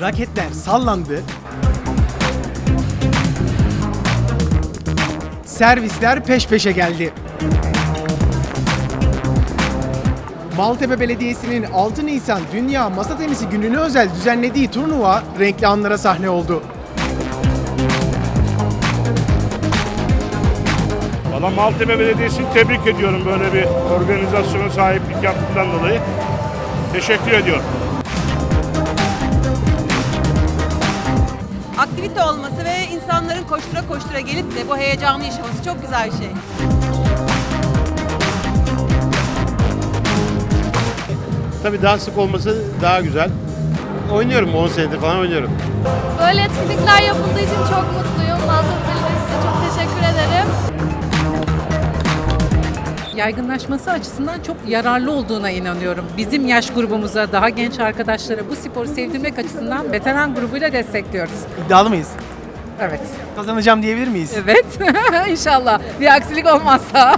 raketler sallandı. Servisler peş peşe geldi. Maltepe Belediyesi'nin 6 Nisan Dünya Masa Tenisi Günü'ne özel düzenlediği turnuva renkli anlara sahne oldu. Valla Maltepe Belediyesi'ni tebrik ediyorum böyle bir organizasyona sahiplik yaptığından dolayı. Teşekkür ediyorum. Aktivite olması ve insanların koştura koştura gelip de bu heyecanı yaşaması çok güzel bir şey. Tabii daha sık olması daha güzel. Oynuyorum 10 senedir falan oynuyorum. Böyle etkinlikler yapıldığı için çok mutluyum. Maltepe yaygınlaşması açısından çok yararlı olduğuna inanıyorum. Bizim yaş grubumuza, daha genç arkadaşlara bu sporu sevdirmek açısından veteran grubuyla destekliyoruz. İddialı mıyız? Evet. Kazanacağım diyebilir miyiz? Evet. İnşallah. Bir aksilik olmazsa.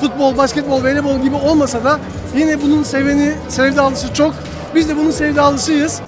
futbol, basketbol, voleybol gibi olmasa da yine bunun seveni, sevdalısı çok. Biz de bunun sevdalısıyız.